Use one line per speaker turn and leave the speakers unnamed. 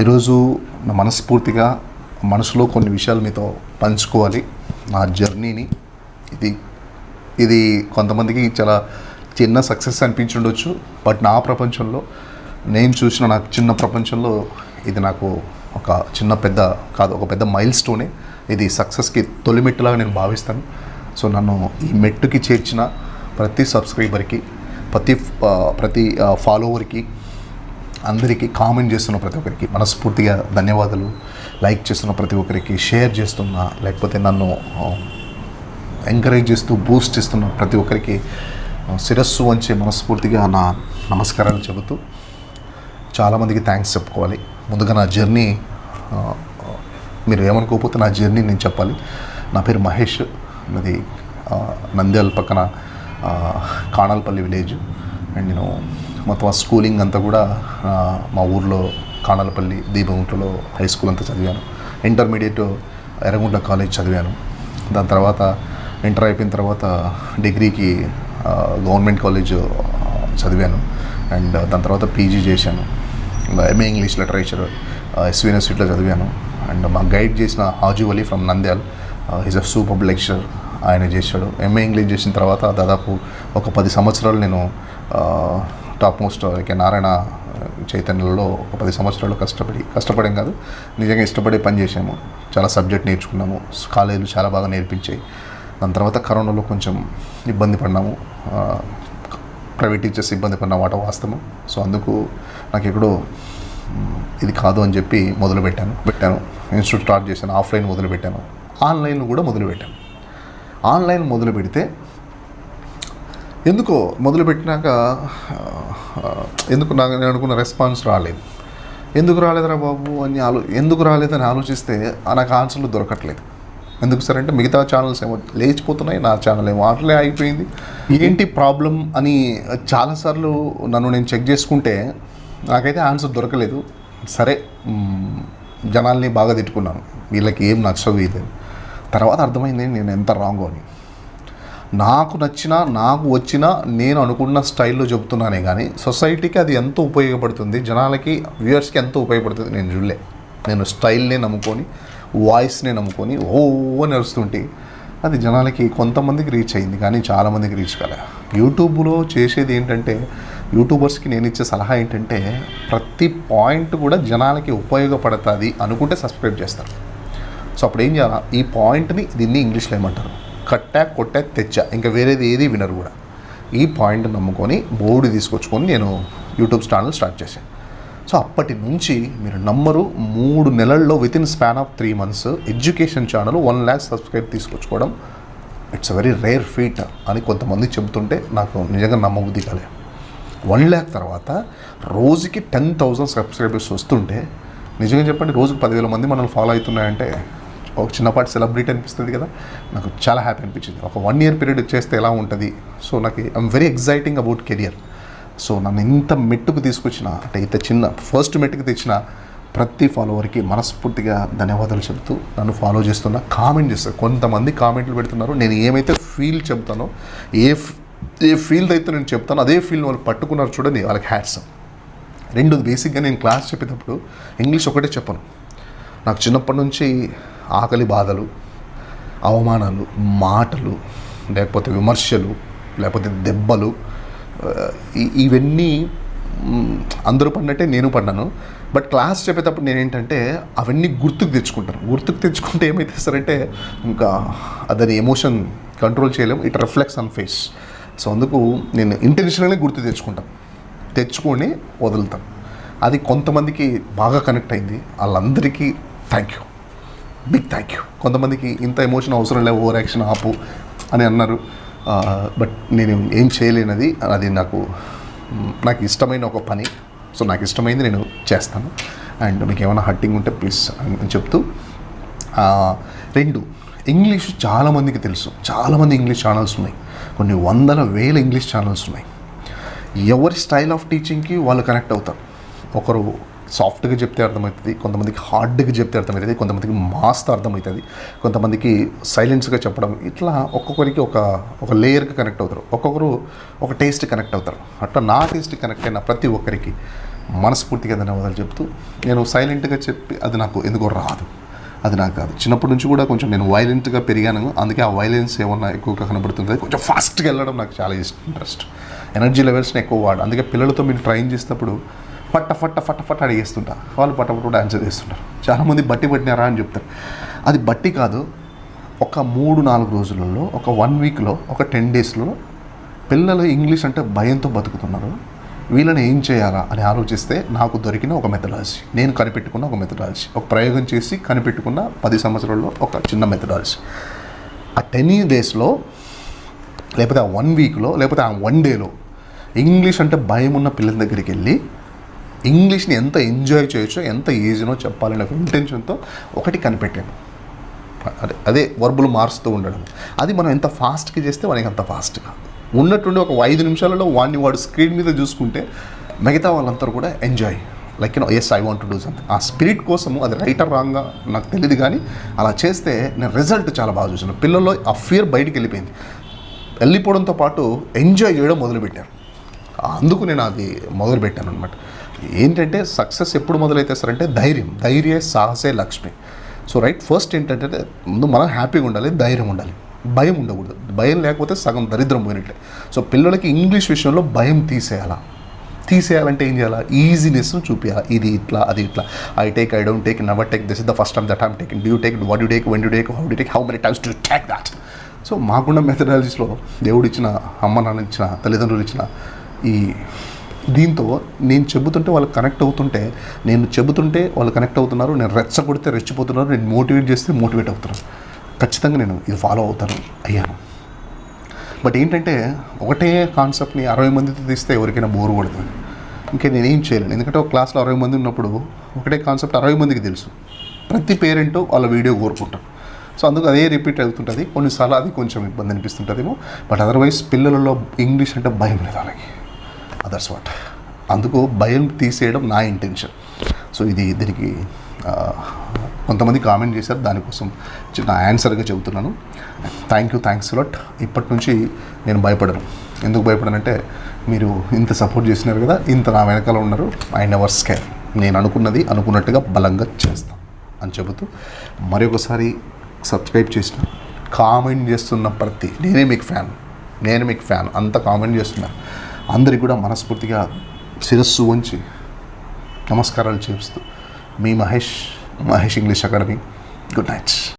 ఈరోజు నా మనస్ఫూర్తిగా మనసులో కొన్ని విషయాలు మీతో పంచుకోవాలి నా జర్నీని. ఇది ఇది కొంతమందికి చాలా చిన్న సక్సెస్ అనిపించుండొచ్చు బట్ నా ప్రపంచంలో నేను చూసిన నా చిన్న ప్రపంచంలో ఇది నాకు ఒక చిన్న పెద్ద కాదు ఒక పెద్ద మైల్ స్టోనే ఇది సక్సెస్కి తొలి మెట్టులాగా నేను భావిస్తాను. సో నన్ను ఈ మెట్టుకి చేర్చిన ప్రతి సబ్స్క్రైబర్కి ప్రతి ప్రతి ఫాలోవర్కి అందరికీ కామెంట్ చేస్తున్న ప్రతి ఒక్కరికి మనస్ఫూర్తిగా ధన్యవాదాలు. లైక్ చేస్తున్న ప్రతి ఒక్కరికి షేర్ చేస్తున్న లేకపోతే నన్ను um, ఎంకరేజ్ చేస్తూ బూస్ట్ చేస్తున్న ప్రతి ఒక్కరికి uh, శిరస్సు వంచే మనస్ఫూర్తిగా నా నమస్కారాలు చెబుతూ చాలామందికి థ్యాంక్స్ చెప్పుకోవాలి. ముందుగా నా జర్నీ uh, మీరు ఏమనుకోకపోతే నా జర్నీ నేను చెప్పాలి. నా పేరు మహేష్ నాది uh, నంద్యాల పక్కన కాణాలపల్లి విలేజ్ అండ్ నేను మొత్తం ఆ స్కూలింగ్ అంతా కూడా మా ఊర్లో కాణాలపల్లి దీపగుంటలో హై స్కూల్ అంతా చదివాను. ఇంటర్మీడియట్ ఎర్రగుంట కాలేజ్ చదివాను. దాని తర్వాత ఇంటర్ అయిపోయిన తర్వాత డిగ్రీకి గవర్నమెంట్ కాలేజ్ చదివాను. అండ్ దాని తర్వాత పీజీ చేశాను. ఎంఏ ఇంగ్లీష్ లిటరేచర్ ఎస్వి యూనివర్సిటీలో చదివాను. అండ్ మా గైడ్ చేసిన Haju Ali from Nandyal is a super lecture ఆయన చేశాడు. ఎంఏ ఇంగ్లీష్ చేసిన తర్వాత దాదాపు ఒక పది సంవత్సరాలు నేను టాప్ మోస్ట్ ఇక నారాయణ చైతన్యలో ఒక పది సంవత్సరాలు కష్టపడి కష్టపడేం కాదు నిజంగా ఇష్టపడి పని చేసాము చాలా సబ్జెక్ట్ నేర్చుకున్నాము. కాలేజీలు చాలా బాగా నేర్పించాయి. దాని తర్వాత కరోనాలో కొంచెం ఇబ్బంది పడినాము. ప్రైవేట్ టీచర్స్ ఇబ్బంది పడిన మాట వాస్తవం. సో అందుకు నాకు ఎక్కడో ఇది కాదు అని చెప్పి మొదలుపెట్టాను పెట్టాను. ఇన్స్టిట్యూట్ స్టార్ట్ చేశాను ఆఫ్లైన్ మొదలుపెట్టాను. ఆన్లైన్ కూడా మొదలుపెట్టాను. ఆన్లైన్ మొదలు పెడితే ఎందుకో మొదలుపెట్టినాక ఎందుకు నాకు నేను అనుకున్న రెస్పాన్స్ రాలేదు. ఎందుకు రాలేదురా బాబు అని ఆలో ఎందుకు రాలేదని ఆలోచిస్తే నాకు ఆన్సర్లు దొరకట్లేదు. ఎందుకు సార్ అంటే మిగతా ఛానల్స్ ఏమో లేచిపోతున్నాయి నా ఛానల్ ఏమో అట్లే అయిపోయింది ఏంటి ప్రాబ్లం అని చాలాసార్లు నన్ను నేను చెక్ చేసుకుంటే నాకైతే ఆన్సర్ దొరకలేదు. సరే జనాల్ని బాగా తిట్టుకున్నాను. వీళ్ళకి ఏం నచ్చవు ఇది. తర్వాత అర్థమైంది నేను ఎంత రాంగో అని. నాకు నచ్చిన నాకు వచ్చిన నేను అనుకున్న స్టైల్లో చెబుతున్నానే కానీ సొసైటీకి అది ఎంతో ఉపయోగపడుతుంది? జనాలకి వ్యూయర్స్కి ఎంతో ఉపయోగపడుతుంది? నేను చూడలే. నేను స్టైల్నే నమ్ముకొని వాయిస్నే నమ్ముకొని ఓ అని నడుస్తుంటే అది జనాలకి కొంతమందికి రీచ్ అయింది కానీ చాలామందికి రీచ్ కాలే. యూట్యూబ్లో చేసేది ఏంటంటే యూట్యూబర్స్కి నేను ఇచ్చే సలహా ఏంటంటే ప్రతి పాయింట్ కూడా జనాలకి ఉపయోగపడుతుంది అనుకుంటే సబ్స్క్రైబ్ చేస్తారు. సో అప్పుడు ఏం చేయాలి? ఈ పాయింట్ని దీన్ని ఇంగ్లీష్లో ఏమంటారు? కట్టా కొట్టా తెచ్చా. ఇంకా వేరేది ఏది వినరు కూడా. ఈ పాయింట్ నమ్ముకొని బోర్డు తీసుకొచ్చుకొని నేను యూట్యూబ్ ఛానల్ స్టార్ట్ చేశాను సో అప్పటి నుంచి మీరు నమ్మరు మూడు నెలల్లో with in span of three months education channel one lakh subscribe తీసుకొచ్చుకోవడం it's a very rare feat అని కొంతమంది చెబుతుంటే నాకు నిజంగా నమ్మబుద్ధి కాలే వన్ ల్యాక్ తర్వాత రోజుకి టెన్ థౌజండ్ సబ్స్క్రైబర్స్ వస్తుంటే నిజంగా చెప్పండి రోజుకి పదివేల మంది మనల్ని ఫాలో అవుతున్నాయంటే ఒక చిన్నపాటి సెలబ్రిటీ అనిపిస్తుంది కదా. నాకు చాలా హ్యాపీ అనిపించింది. ఒక వన్ ఇయర్ పీరియడ్ చేస్తే ఎలా ఉంటుంది? సో నాకు I'm very exciting about career so నన్ను ఇంత మెట్టుకు తీసుకొచ్చిన అంటే ఇంత చిన్న ఫస్ట్ మెట్టుకు తెచ్చిన ప్రతి ఫాలోవర్కి మనస్ఫూర్తిగా ధన్యవాదాలు చెబుతూ నన్ను ఫాలో చేస్తున్నా కామెంట్ చేస్తారు కొంతమంది కామెంట్లు పెడుతున్నారు. నేను ఏమైతే ఫీల్ చెప్తానో ఏ ఏ ఫీల్డ్ అయితే నేను చెప్తానో అదే ఫీల్డ్ వాళ్ళు పట్టుకున్నారు చూడండి వాళ్ళకి హ్యాట్స్ రెండు బేసిక్గా నేను క్లాస్ చెప్పేటప్పుడు ఇంగ్లీష్ ఒకటే చెప్పను. నాకు చిన్నప్పటి నుంచి ఆకలి బాధలు అవమానాలు మాటలు లేకపోతే విమర్శలు లేకపోతే దెబ్బలు ఇవన్నీ అందరూ పడినట్టే నేను పడ్డాను. బట్ క్లాస్ చెప్పేటప్పుడు నేను ఏంటంటే అవన్నీ గుర్తుకు తెచ్చుకుంటాను. గుర్తుకు తెచ్చుకుంటే ఏమైతే సరంటే ఇంకా అదని ఎమోషన్ కంట్రోల్ చేయలేము. It reflex on face. So అందుకు నేను ఇంటెన్షనల్గా గుర్తు తెచ్చుకుంటాను. తెచ్చుకొని వదులుతాను. అది కొంతమందికి బాగా కనెక్ట్ అయింది. వాళ్ళందరికీ thank you big thank you కొంతమందికి ఇంత ఎమోషన్ అవసరం లేవు ఓవర్ యాక్షన్ ఆపు అని అన్నారు. బట్ నేను ఏం చేయలేనది అది నాకు నాకు ఇష్టమైన ఒక పని. సో నాకు ఇష్టమైంది నేను చేస్తాను. అండ్ మీకు ఏమైనా హట్టింగ్ ఉంటే ప్లీజ్ అని చెప్తూ రెండు ఇంగ్లీష్ చాలామందికి తెలుసు. చాలామంది ఇంగ్లీష్ ఛానల్స్ ఉన్నాయి. కొన్ని వందల వేల ఇంగ్లీష్ ఛానల్స్ ఉన్నాయి. ఎవరి స్టైల్ ఆఫ్ టీచింగ్కి వాళ్ళు కనెక్ట్ అవుతారు. ఒకరు సాఫ్ట్గా చెప్తే అర్థమవుతుంది కొంతమందికి హార్డ్గా చెప్తే అర్థమవుతుంది కొంతమందికి మాస్తో అర్థమవుతుంది కొంతమందికి సైలెన్స్గా చెప్పడం. ఇట్లా ఒక్కొక్కరికి ఒక ఒక లేయర్కి కనెక్ట్ అవుతారు ఒక్కొక్కరు ఒక టేస్ట్ కనెక్ట్ అవుతారు. అట్లా నా టేస్ట్ కనెక్ట్ అయిన ప్రతి ఒక్కరికి మనస్ఫూర్తిగా ధన్యవాదాలు చెప్తూ నేను సైలెంట్గా చెప్పి అది నాకు ఎందుకో రాదు అది నాకు కాదు. చిన్నప్పటి నుంచి కూడా కొంచెం నేను వైలెంట్గా పెరిగాను అందుకే ఆ వైలెన్స్ ఏమన్నా ఎక్కువగా కనబడుతుంది కొంచెం ఫాస్ట్గా వెళ్ళడం నాకు చాలా ఇష్టం ఇంట్రెస్ట్. ఎనర్జీ లెవెల్స్ని ఎక్కువ వాడు అందుకే పిల్లలతో మీరు ట్రైన్ చేసినప్పుడు ఫట్ట ఫట్ట ఫట్ట ఫట్ట అడిగేస్తుంటా వాళ్ళు పట్టపట్టు కూడా ఆన్సర్ చేస్తుంటారు. చాలామంది బట్టి పట్టినారా అని చెప్తారు. అది బట్టి కాదు ఒక మూడు నాలుగు రోజులలో ఒక వన్ వీక్లో ఒక టెన్ డేస్లో పిల్లలు ఇంగ్లీష్ అంటే భయంతో బతుకుతున్నారు. వీళ్ళని ఏం చేయాలా అని ఆలోచిస్తే నాకు దొరికిన ఒక మెథడాలజీ నేను కనిపెట్టుకున్న ఒక మెథడాలజీ ఒక ప్రయోగం చేసి కనిపెట్టుకున్న పది సంవత్సరాల్లో ఒక చిన్న మెథడాలజీ ఆ టెన్ డేస్లో లేకపోతే ఆ వన్ వీక్లో లేకపోతే ఆ వన్ డేలో ఇంగ్లీష్ అంటే భయం ఉన్న పిల్లల దగ్గరికి వెళ్ళి ఇంగ్లీష్ని ఎంత ఎంజాయ్ చేయొచ్చో ఎంత ఈజీనో చెప్పాలనే ఒక ఇంటెన్షన్తో ఒకటి కనిపెట్టాను అదే అదే వర్బులు మారుస్తూ ఉండడం. అది మనం ఎంత ఫాస్ట్గా చేస్తే మనకి అంత ఫాస్ట్గా ఉన్నట్టుండి ఒక ఐదు నిమిషాలలో వాడిని వాడు స్క్రీన్ మీద చూసుకుంటే మిగతా వాళ్ళందరూ కూడా enjoy. Like you know yes I want to do something ఆ స్పిరిట్ కోసము అది రైటర్ రాంగ్గా నాకు తెలియదు కానీ అలా చేస్తే నేను రిజల్ట్ చాలా బాగా చూసాను పిల్లల్లో ఆ ఫియర్ బయటికి వెళ్ళిపోయింది. వెళ్ళిపోవడంతో పాటు ఎంజాయ్ చేయడం మొదలుపెట్టారు. అందుకు నేను అది మొదలుపెట్టాను అనమాట ఏంటంటే సక్సెస్ ఎప్పుడు మొదలైతే సార్ అంటే ధైర్యం ధైర్య సాహసే లక్ష్మి. సో రైట్ ఫస్ట్ ఏంటంటే ముందు మనం హ్యాపీగా ఉండాలి ధైర్యం ఉండాలి. భయం ఉండకూడదు. భయం లేకపోతే సగం దరిద్రం పోయినట్లే. సో పిల్లలకి ఇంగ్లీష్ విషయంలో భయం తీసేయాలా. తీసేయాలంటే ఏం చేయాలా? ఈజీనెస్ చూపించాలి ఇది ఇట్లా అది ఇట్లా. I take I don't take never take this is the first time that I'm take do take what you take when you take how do take how many times to take that so మాకున్న మెథడాలజీస్లో దేవుడు ఇచ్చిన అమ్మ నాన్న ఇచ్చిన తల్లిదండ్రులు ఇచ్చిన ఈ దీంతో నేను చెబుతుంటే వాళ్ళు కనెక్ట్ అవుతుంటే నేను చెబుతుంటే వాళ్ళు కనెక్ట్ అవుతున్నారు నేను రెచ్చగొడితే రెచ్చిపోతున్నారు నేను మోటివేట్ చేస్తే మోటివేట్ అవుతున్నాను ఖచ్చితంగా నేను ఇది ఫాలో అవుతాను అయ్యాను. బట్ ఏంటంటే ఒకటే కాన్సెప్ట్ని అరవై మందితో తీస్తే ఎవరికైనా బోర్ కొడుతుంది. ఇంకా నేనేం చేయలేను. ఎందుకంటే ఒక క్లాస్లో అరవై మంది ఉన్నప్పుడు ఒకటే కాన్సెప్ట్ అరవై మందికి తెలుసు. ప్రతి పేరెంట్ వాళ్ళ వీడియో కోరుకుంటారు. సో అందుకు అదే రిపీట్ అవుతుంటుంది. కొన్నిసార్లు అది కొంచెం ఇబ్బంది అనిపిస్తుంటుందేమో. బట్ అదర్వైజ్ పిల్లలలో ఇంగ్లీష్ అంటే భయం లేదు వాళ్ళకి. అదర్స్ వాట్ అందుకు భయం తీసేయడం నా ఇంటెన్షన్ సో ఇది దీనికి కొంతమంది కామెంట్ చేశారు. దానికోసం చిన్న ఆన్సర్గా చెబుతున్నాను. థ్యాంక్ యూ థ్యాంక్స్ లాట్ ఇప్పటి నుంచి నేను భయపడను. ఎందుకు భయపడనంటే మీరు ఇంత సపోర్ట్ చేసినారు కదా ఇంత నా వెనకాల ఉన్నారు. ఐ నెవర్ స్కేర్ నేను అనుకున్నది అనుకున్నట్టుగా బలంగా చేస్తాను అని చెబుతూ మరొకసారి సబ్స్క్రైబ్ చేసిన కామెంట్ చేస్తున్న ప్రతి నేనే మీకు ఫ్యాన్ నేను మీకు ఫ్యాన్ అంత కామెంట్ చేస్తున్నాను అందరికి కూడా మనస్ఫూర్తిగా శిరస్సు ఉంచి నమస్కారాలు చేస్తూ మీ Mahesh Mahesh English academy. Good nights